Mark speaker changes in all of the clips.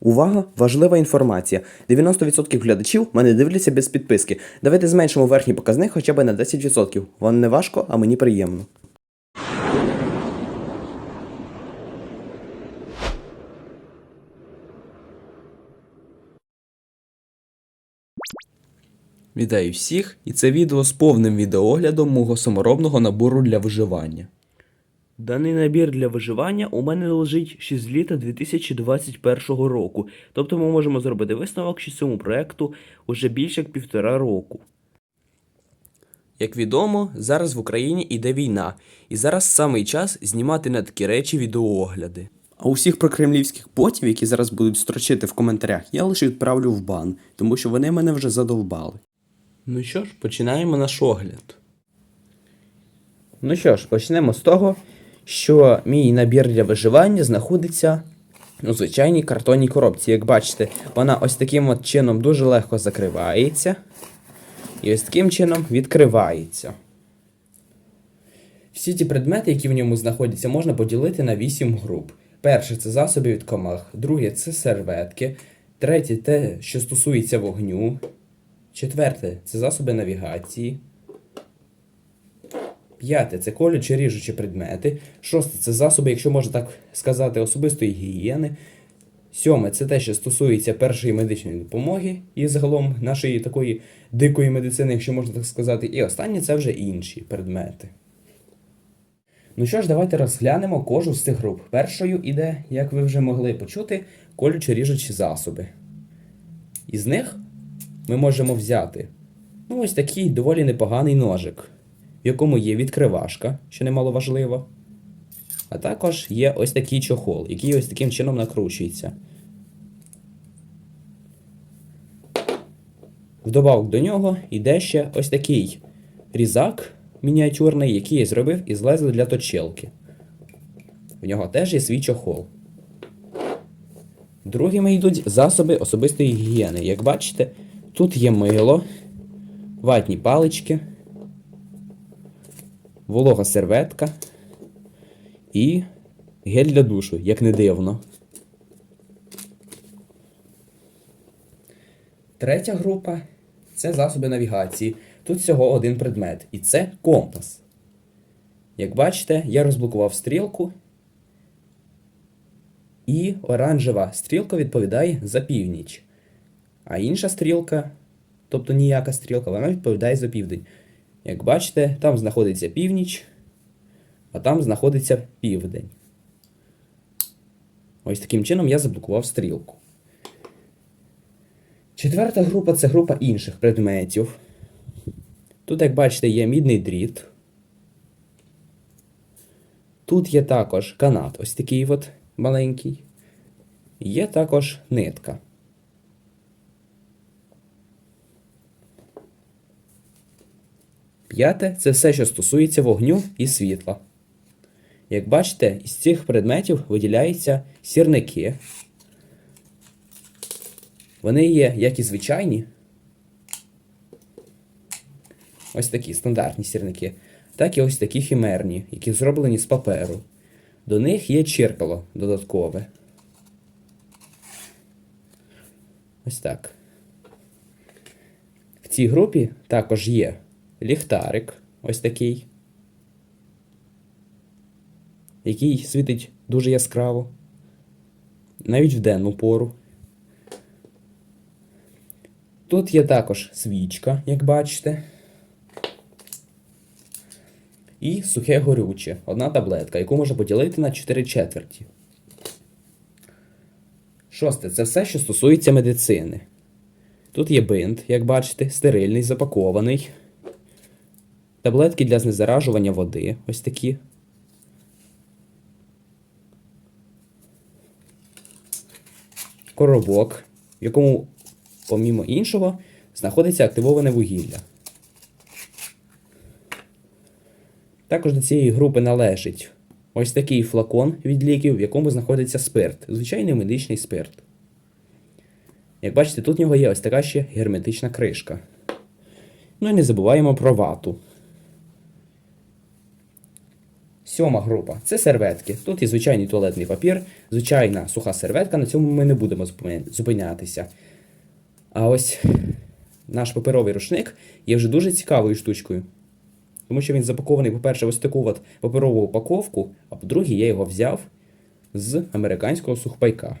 Speaker 1: Увага! Важлива інформація. 90% глядачів мене дивляться без підписки. Давайте зменшимо верхній показник хоча б на 10%. Вам не важко, а мені приємно.
Speaker 2: Вітаю всіх, і це відео з повним відеоглядом мого саморобного набору для виживання.
Speaker 3: Даний набір для виживання у мене лежить ще з літа 2021 року, тобто ми можемо зробити висновок, що цьому проекту уже більше як півтора року.
Speaker 2: Як відомо, зараз в Україні іде війна, і зараз самий час знімати на такі речі відеоогляди.
Speaker 1: А усіх прокремлівських ботів, які зараз будуть строчити в коментарях, я лише відправлю в бан, тому що вони мене вже задовбали.
Speaker 2: Ну що ж, починаємо наш огляд.
Speaker 1: Ну що ж, почнемо з того, що мій набір для виживання знаходиться у звичайній картонній коробці. Як бачите, вона ось таким от чином дуже легко закривається. І ось таким чином відкривається. Всі ті предмети, які в ньому знаходяться, можна поділити на 8 груп. Перше це засоби від комах, друге це серветки, третє те, що стосується вогню, четверте це засоби навігації. П'яте це колючі ріжучі предмети. Шосте це засоби, якщо можна так сказати, особистої гігієни. Сьоме це те, що стосується першої медичної допомоги і загалом нашої такої дикої медицини, якщо можна так сказати. І останнє це вже інші предмети. Ну що ж, давайте розглянемо кожну з цих груп. Першою іде, як ви вже могли почути, колючо ріжучі засоби. Із них ми можемо взяти ну, ось такий доволі непоганий ножик, в якому є відкривашка, що немало важливо. А також є ось такий чохол, який ось таким чином накручується. Вдобавок до нього йде ще ось такий різак мініатюрний, який я зробив із леза для точилки. В нього теж є свій чохол. Другими йдуть засоби особистої гігієни. Як бачите, тут є мило, ватні палички, волога серветка і гель для душу, як не дивно. Третя група це засоби навігації. Тут всього один предмет, і це компас. Як бачите, я розблокував стрілку, і оранжева стрілка відповідає за північ. А інша стрілка, тобто ніяка стрілка, вона відповідає за південь. Як бачите, там знаходиться північ, а там знаходиться південь. Ось таким чином я заблокував стрілку. Четверта група це група інших предметів. Тут, як бачите, є мідний дріт. Тут є також канат, ось такий от маленький. Є також нитка. П'яте це все, що стосується вогню і світла. Як бачите, із цих предметів виділяються сірники. Вони є як і звичайні. Ось такі стандартні сірники, так і ось такі хімерні, які зроблені з паперу. До них є черкало додаткове. Ось так. В цій групі також є ліхтарик, ось такий, який світить дуже яскраво, навіть в денну пору. Тут є також свічка, як бачите. І сухе горюче. Одна таблетка, яку можна поділити на 4 четверті. Шосте це все, що стосується медицини. Тут є бинт, як бачите, стерильний, запакований. Таблетки для знезаражування води. Ось такі. Коробок, в якому, помімо іншого, знаходиться активоване вугілля. Також до цієї групи належить ось такий флакон від ліків, в якому знаходиться спирт, звичайний медичний спирт. Як бачите, тут в нього є ось така ще герметична кришка. Ну і не забуваємо про вату. Сьома група це серветки. Тут є звичайний туалетний папір, звичайна суха серветка, на цьому ми не будемо зупинятися. А ось наш паперовий рушник є вже дуже цікавою штучкою. Тому що він запакований, по-перше, ось таку от паперову упаковку, а по-друге, я його взяв з американського сухпайка.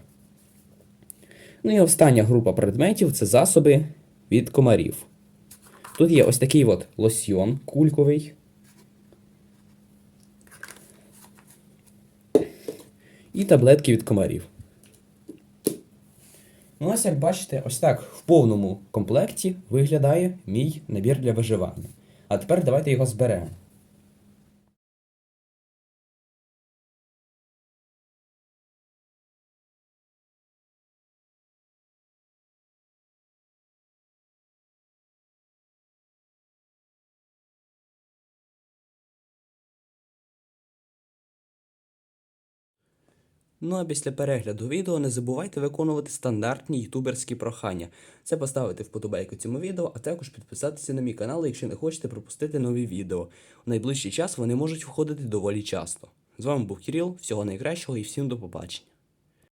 Speaker 1: Ну і остання група предметів це засоби від комарів. Тут є ось такий от лосьйон кульковий. І таблетки від комарів. Ну, ось як бачите, ось так в повному комплекті виглядає мій набір для виживання. А тепер давайте його зберемо.
Speaker 2: Ну а після перегляду відео не забувайте виконувати стандартні ютуберські прохання. Це поставити вподобайку цьому відео, а також підписатися на мій канал, якщо не хочете пропустити нові відео. У найближчий час вони можуть входити доволі часто. З вами був Кирил, всього найкращого і всім до побачення.